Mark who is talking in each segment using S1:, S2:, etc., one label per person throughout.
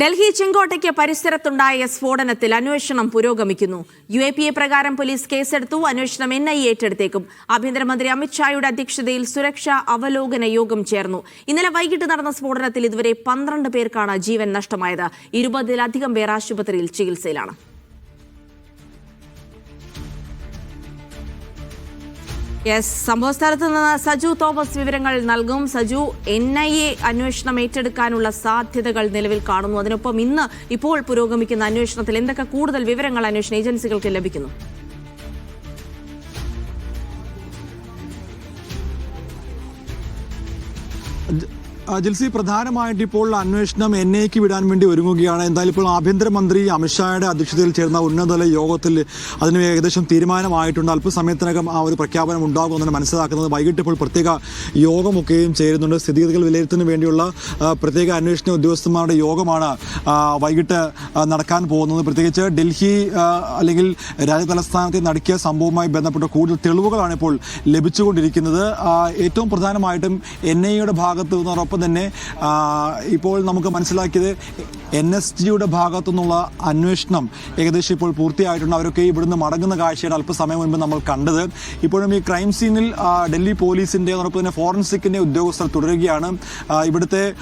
S1: ഡൽഹി ചെങ്കോട്ടയ്ക്ക് പരിസരത്തുണ്ടായ സ്ഫോടനത്തിൽ അന്വേഷണം പുരോഗമിക്കുന്നു. യു എ പി എ പ്രകാരം പോലീസ് കേസെടുത്തു. അന്വേഷണം എൻ ഐ ഏറ്റെടുത്തേക്കും. ആഭ്യന്തരമന്ത്രി അമിത്ഷായുടെ അധ്യക്ഷതയിൽ സുരക്ഷാ അവലോകന യോഗം ചേർന്നു. ഇന്നലെ വൈകിട്ട് നടന്ന സ്ഫോടനത്തിൽ ഇതുവരെ പന്ത്രണ്ട് പേർക്കാണ് ജീവൻ നഷ്ടമായത്. ഇരുപതിലധികം പേർ ആശുപത്രിയിൽ ചികിത്സയിലാണ്. യെസ് സംഭവസ്ഥലത്ത് നിന്ന് സജു തോമസ് വിവരങ്ങൾ നൽകും. സജു എൻ ഐ എ അന്വേഷണം ഏറ്റെടുക്കാനുള്ള സാധ്യതകൾ നിലവിൽ കാണുന്നു. അതിനൊപ്പം ഇന്ന് ഇപ്പോൾ പുരോഗമിക്കുന്ന അന്വേഷണത്തിൽ എന്തൊക്കെ കൂടുതൽ വിവരങ്ങൾ അന്വേഷണ ഏജൻസികൾക്ക് ലഭിക്കുന്നു?
S2: ജിൽസി പ്രധാനമായിട്ട് ഇപ്പോൾ അന്വേഷണം എൻ ഐക്ക് വിടാൻ വേണ്ടി ഒരുങ്ങുകയാണ്. എന്തായാലും ഇപ്പോൾ ആഭ്യന്തരമന്ത്രി അമിത്ഷായുടെ അധ്യക്ഷതയിൽ ചേർന്ന ഉന്നതതല യോഗത്തിൽ അതിന് ഏകദേശം തീരുമാനമായിട്ടുണ്ട്. അല്പസമയത്തിനകം ആ ഒരു പ്രഖ്യാപനം ഉണ്ടാകുമെന്നാണ് മനസ്സിലാക്കുന്നത്. വൈകിട്ട് ഇപ്പോൾ പ്രത്യേക യോഗമൊക്കെയും ചേരുന്നുണ്ട്. സ്ഥിതിഗതികൾ വിലയിരുത്തുന്നതിന് വേണ്ടിയുള്ള പ്രത്യേക അന്വേഷണ ഉദ്യോഗസ്ഥന്മാരുടെ യോഗമാണ് വൈകിട്ട് നടക്കാൻ പോകുന്നത്. പ്രത്യേകിച്ച് ഡൽഹി അല്ലെങ്കിൽ രാജ്യതലസ്ഥാനത്തെ നടക്കിയ സംഭവവുമായി ബന്ധപ്പെട്ട കൂടുതൽ തെളിവുകളാണ് ഇപ്പോൾ ലഭിച്ചുകൊണ്ടിരിക്കുന്നത്. ഏറ്റവും പ്രധാനമായിട്ടും എൻ ഐയുടെ ഭാഗത്ത് നിന്നതോടൊപ്പം തന്നെ ഇപ്പോൾ നമുക്ക് മനസ്സിലാക്കിയത് എൻ എസ് ജിയുടെ ഭാഗത്തു നിന്നുള്ള അന്വേഷണം ഏകദേശം ഇപ്പോൾ പൂർത്തിയായിട്ടുണ്ട്. അവരൊക്കെ ഇവിടുന്ന് മടങ്ങുന്ന കാഴ്ചയാണ് അല്പസമയം മുൻപ് നമ്മൾ കണ്ടത്. ഇപ്പോഴും ഈ ക്രൈം സീനിൽ ഡൽഹി പോലീസിന്റെ അതോടൊപ്പം തന്നെ ഫോറൻസിക്കിന്റെ ഉദ്യോഗസ്ഥർ തുടരുകയാണ്. ഇവിടുത്തെ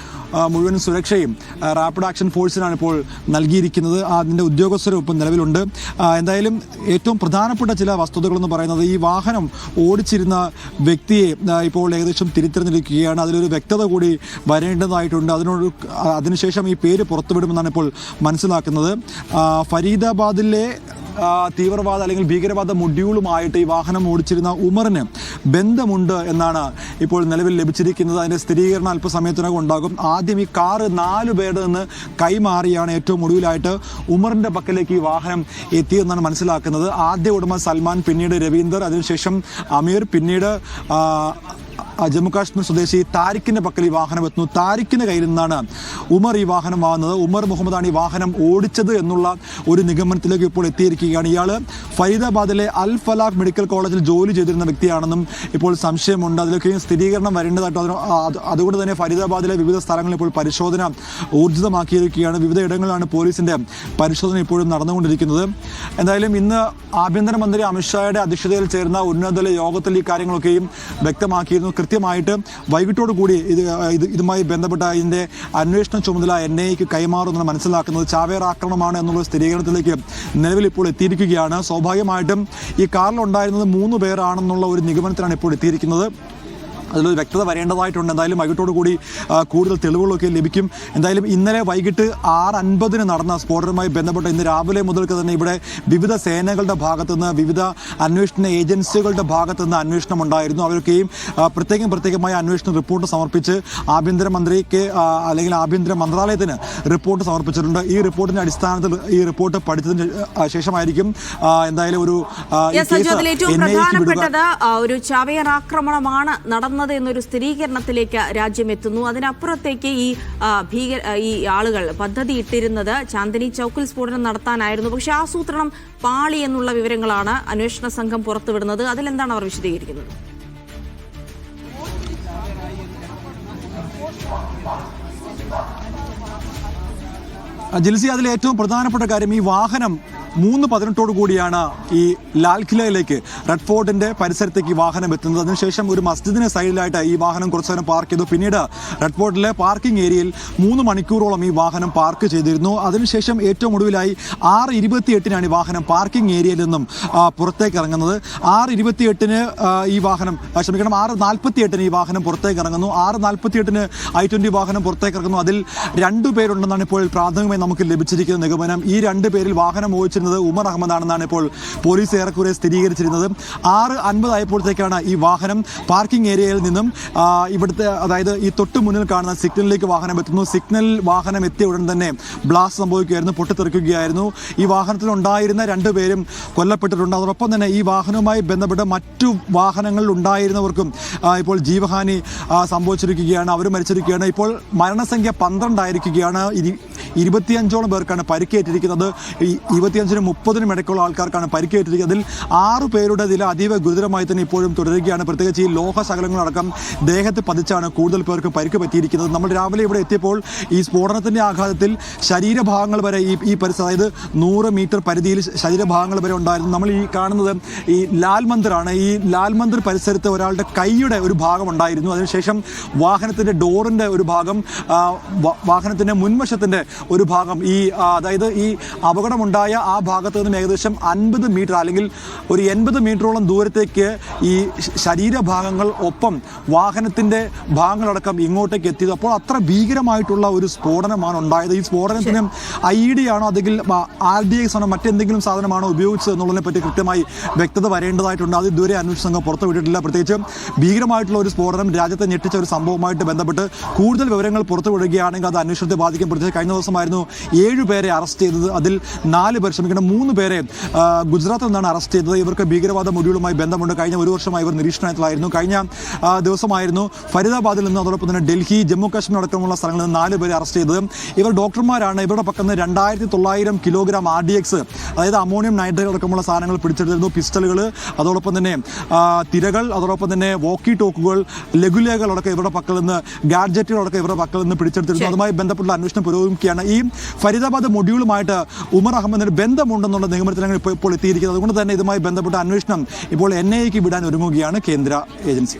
S2: മുഴുവൻ സുരക്ഷയും റാപ്പിഡ് ആക്ഷൻ ഫോഴ്സിനാണ് ഇപ്പോൾ നൽകിയിരിക്കുന്നത്. അതിന്റെ ഉദ്യോഗസ്ഥരും നിലവിലുണ്ട്. എന്തായാലും ഏറ്റവും പ്രധാനപ്പെട്ട ചില വസ്തുതകളെന്ന് പറയുന്നത് ഈ വാഹനം ഓടിച്ചിരുന്ന വ്യക്തിയെ ഇപ്പോൾ ഏകദേശം തിരിച്ചറിഞ്ഞിരിക്കുകയാണ്. അതിലൊരു വ്യക്തത കൂടി വരേണ്ടതായിട്ടുണ്ട്. അതിനോട് അതിനുശേഷം ഈ പേര് പുറത്തുവിടുമെന്നാണ് ഇപ്പോൾ മനസ്സിലാക്കുന്നത്. ഫരീദാബാദിലെ തീവ്രവാദ അല്ലെങ്കിൽ ഭീകരവാദ മൊഡ്യൂളുമായിട്ട് ഈ വാഹനം ഓടിച്ചിരുന്ന ഉമറിന് ബന്ധമുണ്ട് എന്നാണ് ഇപ്പോൾ നിലവിൽ ലഭിച്ചിരിക്കുന്നത്. അതിന്റെ സ്ഥിരീകരണം അല്പസമയത്തിനകം ഉണ്ടാകും. ആദ്യം ഈ കാറ് നാല് പേരുടെ നിന്ന് കൈമാറിയാണ് ഏറ്റവും ഒടുവിലായിട്ട് ഉമറിന്റെ പക്കലേക്ക് ഈ വാഹനം എത്തിയെന്നാണ് മനസ്സിലാക്കുന്നത്. ആദ്യ ഉടമ സൽമാൻ പിന്നീട് രവീന്ദർ അതിനുശേഷം അമീർ പിന്നീട് ജമ്മു കാശ്മീർ സ്വദേശി താരിഖിന്റെ പക്കൽ ഈ വാഹനം എത്തുന്നു. താരിഖിന്റെ കയ്യിൽ നിന്നാണ് ഉമർ ഈ വാഹനം വാങ്ങുന്നത്. ഉമർ മുഹമ്മദാണ് ഈ വാഹനം ഓടിച്ചത് എന്നുള്ള ഒരു നിഗമനത്തിലേക്ക് ഇപ്പോൾ എത്തിയിരിക്കുകയാണ്. ഇയാൾ ഫരീദാബാദിലെ അൽ ഫലാഖ് മെഡിക്കൽ കോളേജിൽ ജോലി ചെയ്തിരുന്ന വ്യക്തിയാണെന്നും ഇപ്പോൾ സംശയമുണ്ട്. അതിലൊക്കെ സ്ഥിരീകരണം വരേണ്ടതായിട്ട് അതുകൊണ്ട് തന്നെ ഫരീദാബാദിലെ വിവിധ സ്ഥലങ്ങളിൽ ഇപ്പോൾ പരിശോധന ഊർജിതമാക്കിയിരിക്കുകയാണ്. വിവിധ ഇടങ്ങളിലാണ് പോലീസിന്റെ പരിശോധന ഇപ്പോഴും നടന്നുകൊണ്ടിരിക്കുന്നത്. എന്തായാലും ഇന്ന് ആഭ്യന്തരമന്ത്രി അമിത്ഷായുടെ അധ്യക്ഷതയിൽ ചേർന്ന ഉന്നതതല യോഗത്തിൽ ഈ കാര്യങ്ങളൊക്കെയും വ്യക്തമാക്കിയിരുന്നു. കൃത്യമായിട്ട് വൈകിട്ടോട് കൂടി ഇത് ഇത് ഇതുമായി ബന്ധപ്പെട്ട ഇതിന്റെ അന്വേഷണ ചുമതല എൻ ഐക്ക് കൈമാറുമെന്ന് മനസ്സിലാക്കുന്നത്. ചാവേർ ആക്രമണമാണ് എന്നുള്ള സ്ഥിരീകരണത്തിലേക്ക് നിലവിൽ ഇപ്പോൾ എത്തിയിരിക്കുകയാണ്. സ്വാഭാവികമായിട്ടും ഈ കാറിലുണ്ടായിരുന്നത് മൂന്ന് പേരാണെന്നുള്ള ഒരു നിഗമനത്തിലാണ് ഇപ്പോൾ എത്തിയിരിക്കുന്നത്. അതിലൊരു വ്യക്തത വരേണ്ടതായിട്ടുണ്ട്. എന്തായാലും വൈകിട്ടോട് കൂടി കൂടുതൽ തെളിവുകളൊക്കെ ലഭിക്കും. എന്തായാലും ഇന്നലെ വൈകിട്ട് ആറ് അൻപതിന് നടന്ന സ്ഫോടനവുമായി ബന്ധപ്പെട്ട് ഇന്ന് രാവിലെ മുതൽക്ക് തന്നെ ഇവിടെ വിവിധ സേനകളുടെ ഭാഗത്തു നിന്ന് വിവിധ അന്വേഷണ ഏജൻസികളുടെ ഭാഗത്തു നിന്ന് അന്വേഷണം ഉണ്ടായിരുന്നു അവരൊക്കെയും പ്രത്യേകം പ്രത്യേകമായ അന്വേഷണ റിപ്പോർട്ട് സമർപ്പിച്ച് ആഭ്യന്തരമന്ത്രിക്ക് അല്ലെങ്കിൽ ആഭ്യന്തര മന്ത്രാലയത്തിന് റിപ്പോർട്ട് സമർപ്പിച്ചിട്ടുണ്ട്. ഈ റിപ്പോർട്ടിന്റെ അടിസ്ഥാനത്തിൽ ഈ റിപ്പോർട്ട് പഠിച്ചതിന് ശേഷമായിരിക്കും എന്തായാലും ഒരു
S1: ഏറ്റവും പ്രധാനപ്പെട്ടത് ഒരു ചാവേർ ആക്രമണമാണ് നടന്നത്. എന്നൊരു സ്ഥിരീകരണത്തിലേക്ക് രാജ്യം എത്തുന്നു. അതിനപ്പുറത്തേക്ക് ഈ ഭീക ഈ ആളുകൾ പദ്ധതി ഇട്ടിരുന്നത് ചാന്ദിനി ചൌക്കിൽ സ്ഫോടനം നടത്താനായിരുന്നു. പക്ഷേ ആസൂത്രണം പാളി എന്നുള്ള വിവരങ്ങളാണ് അന്വേഷണ സംഘം പുറത്തുവിടുന്നത്. അതിലെന്താണ് അവർ വിശദീകരിക്കുന്നത്?
S2: ജിൽസി അതിൽ ഏറ്റവും പ്രധാനപ്പെട്ട കാര്യം ഈ വാഹനം മൂന്ന് പതിനെട്ടോട് കൂടിയാണ് ഈ ലാൽ കിലയിലേക്ക് റെഡ് ഫോർട്ടിന്റെ പരിസരത്തേക്ക് ഈ വാഹനം എത്തുന്നത്. അതിനുശേഷം ഒരു മസ്ജിദിന് സൈഡിലായിട്ട് ഈ വാഹനം കുറച്ചു നേരം പാർക്ക് ചെയ്തു. പിന്നീട് റെഡ് ഫോർട്ടിലെ പാർക്കിംഗ് ഏരിയയിൽ മൂന്ന് മണിക്കൂറോളം ഈ വാഹനം പാർക്ക് ചെയ്തിരുന്നു. അതിനുശേഷം ഏറ്റവും ഒടുവിലായി ആറ് ഇരുപത്തിയെട്ടിനാണ് ഈ വാഹനം പാർക്കിംഗ് ഏരിയയിൽ നിന്നും പുറത്തേക്ക് ഇറങ്ങുന്നത്. ആറ് ഇരുപത്തിയെട്ടിന് ഈ വാഹനം ക്ഷമിക്കണം ആറ് നാൽപ്പത്തിയെട്ടിന് ഈ വാഹനം പുറത്തേക്ക് ഇറങ്ങുന്നു. ആറ് നാൽപ്പത്തിയെട്ടിന് ഐ ട്വന്റി വാഹനം പുറത്തേക്ക് ഇറങ്ങുന്നു. അതിൽ രണ്ടു പേരുണ്ടെന്നാണ് ഇപ്പോൾ പ്രാഥമികമായി നമുക്ക് ലഭിച്ചിരിക്കുന്ന നിഗമനം. ഈ രണ്ട് പേരിൽ വാഹനം ഓടിച്ചിരുന്നത് ഉമർ അഹമ്മദാണെന്നാണ് ഇപ്പോൾ പോലീസ് ഏറെക്കുറെ സ്ഥിരീകരിച്ചിരുന്നത്. ആറ് അൻപതായപ്പോഴത്തേക്കാണ് ഈ വാഹനം പാർക്കിംഗ് ഏരിയയിൽ നിന്നും ഇവിടുത്തെ അതായത് ഈ തൊട്ട് മുന്നിൽ കാണുന്ന സിഗ്നലിലേക്ക് വാഹനം എത്തുന്നു. സിഗ്നൽ വാഹനം എത്തിയ ഉടൻ തന്നെ ബ്ലാസ്റ്റ് സംഭവിക്കുകയായിരുന്നു പൊട്ടിത്തെറിക്കുകയായിരുന്നു. ഈ വാഹനത്തിൽ ഉണ്ടായിരുന്ന രണ്ടുപേരും കൊല്ലപ്പെട്ടിട്ടുണ്ട്. അതോടൊപ്പം തന്നെ ഈ വാഹനവുമായി ബന്ധപ്പെട്ട മറ്റു വാഹനങ്ങളിൽ ഉണ്ടായിരുന്നവർക്കും ഇപ്പോൾ ജീവഹാനി സംഭവിച്ചിരിക്കുകയാണ്. അവർ മരിച്ചിരിക്കുകയാണ്. ഇപ്പോൾ മരണസംഖ്യ പന്ത്രണ്ടായിരിക്കുകയാണ്. ഇരുപത്തിയഞ്ചോളം പേർക്കാണ് പരിക്കേറ്റിരിക്കുന്നത്. ഈ ഇരുപത്തിയഞ്ചിനും മുപ്പതിനും ഇടയ്ക്കുള്ള ആൾക്കാർക്കാണ് പരിക്കേറ്റിരിക്കുന്നത്. അതിൽ ആറ് പേരുടെ നില അതീവ ഗുരുതരമായി തന്നെ ഇപ്പോഴും തുടരുകയാണ്. പ്രത്യേകിച്ച് ഈ ലോഹ ശകലങ്ങളടക്കം ദേഹത്ത് പതിച്ചാണ് കൂടുതൽ പേർക്ക് പരിക്ക് പറ്റിയിരിക്കുന്നത്. നമ്മൾ രാവിലെ ഇവിടെ എത്തിയപ്പോൾ ഈ സ്ഫോടനത്തിന്റെ ആഘാതത്തിൽ ശരീരഭാഗങ്ങൾ വരെ ഈ ഈ പരിസരം അതായത് നൂറ് മീറ്റർ പരിധിയിൽ ശരീരഭാഗങ്ങൾ വരെ ഉണ്ടായിരുന്നു. നമ്മൾ ഈ കാണുന്നത് ഈ ലാൽ മന്ദിറാണ്. ഈ ലാൽ മന്ദിർ പരിസരത്ത് ഒരാളുടെ കൈയുടെ ഒരു ഭാഗം ഉണ്ടായിരുന്നു. അതിനുശേഷം വാഹനത്തിന്റെ ഡോറിന്റെ ഒരു ഭാഗം വാഹനത്തിന്റെ മുൻവശത്തിന്റെ ഒരു ഭാഗം ഈ അതായത് ഈ അപകടമുണ്ടായ ആ ഭാഗത്ത് നിന്നും ഏകദേശം അൻപത് മീറ്റർ അല്ലെങ്കിൽ ഒരു എൺപത് മീറ്ററോളം ദൂരത്തേക്ക് ഈ ശരീരഭാഗങ്ങൾ ഒപ്പം വാഹനത്തിന്റെ ഭാഗങ്ങളടക്കം ഇങ്ങോട്ടേക്ക് എത്തിയത്. അപ്പോൾ അത്ര ഭീകരമായിട്ടുള്ള ഒരു സ്ഫോടനമാണ് ഉണ്ടായത്. ഈ സ്ഫോടനത്തിന് ഐ ഡി ആണോ അല്ലെങ്കിൽ ആർ ഡി എക്സ് ആണോ മറ്റെന്തെങ്കിലും സാധനമാണോ ഉപയോഗിച്ചത് എന്നുള്ളതിനെ പറ്റി കൃത്യമായി വ്യക്തത വരേണ്ടതായിട്ടുണ്ട്. അത് ഇതുവരെ അന്വേഷണ സംഘം പുറത്തുവിട്ടിട്ടില്ല. പ്രത്യേകിച്ച് ഭീകരമായിട്ടുള്ള ഒരു സ്ഫോടനം രാജ്യത്തെ ഞെട്ടിച്ച ഒരു സംഭവമായിട്ട് ബന്ധപ്പെട്ട് കൂടുതൽ വിവരങ്ങൾ പുറത്തുവിടുകയാണെങ്കിൽ അത് അന്വേഷണത്തെ ബാധിക്കും. പ്രത്യേകിച്ച് കഴിഞ്ഞ ദിവസമായിരുന്നു ഏഴ് പേരെ അറസ്റ്റ് ചെയ്തത്. അതിൽ നാല് പേർ ക്ഷമിക്കണം മൂന്ന് പേരെ ഗുജറാത്തിൽ നിന്നാണ് അറസ്റ്റ് ചെയ്തത്. ഇവർക്ക് ഭീകരവാദ മൊഡ്യൂളുമായി ബന്ധമുണ്ട്. കഴിഞ്ഞ ഒരു വർഷമായി ഇവർ നിരീക്ഷണത്തിലായിരുന്നു. കഴിഞ്ഞ ദിവസമായിരുന്നു ഫരീദാബാദിൽ നിന്ന് അതോടൊപ്പം തന്നെ ഡൽഹി ജമ്മു കാശ്മീർ അടക്കമുള്ള സ്ഥലങ്ങളിൽ നിന്ന് നാല് പേരെ അറസ്റ്റ് ചെയ്തത്. ഇവർ ഡോക്ടർമാരാണ്. ഇവരുടെ പക്കൽ നിന്ന് രണ്ടായിരത്തി തൊള്ളായിരം കിലോഗ്രാം ആർ ഡി എക്സ് അതായത് അമോണിയം നൈട്രേറ്റ് അടക്കമുള്ള സാധനങ്ങൾ പിടിച്ചെടുത്തിരുന്നു. പിസ്റ്റളുകൾ അതോടൊപ്പം തന്നെ തിരകൾ അതോടൊപ്പം തന്നെ വോക്കി ടോക്കുകൾ ലഘുലേഖകളടക്കം ഇവരുടെ പക്കൽ നിന്ന് ഗാഡ്ജറ്റുകളടക്കം ഇവരുടെ പക്കൽ നിന്ന് പിടിച്ചെടുത്തിരുന്നു. അതുമായി ബന്ധപ്പെട്ടുള്ള അന്വേഷണം പുരോഗമിക്കുകയാണ് ഈ ഫരീദാബാദ് മൊഡ്യൂളുമായിട്ട് ഉമർ അഹമ്മദിന് ബന്ധമുണ്ടെന്നുള്ള നിഗമനത്തിലാണ് ഇപ്പോൾ ഇപ്പോൾ എത്തിയിരിക്കുന്നത്. അതുകൊണ്ട് തന്നെ ഇതുമായി ബന്ധപ്പെട്ട അന്വേഷണം ഇപ്പോൾ എൻ ഐ എക്ക് വിടാൻ ഒരുങ്ങുകയാണ് കേന്ദ്ര ഏജൻസി.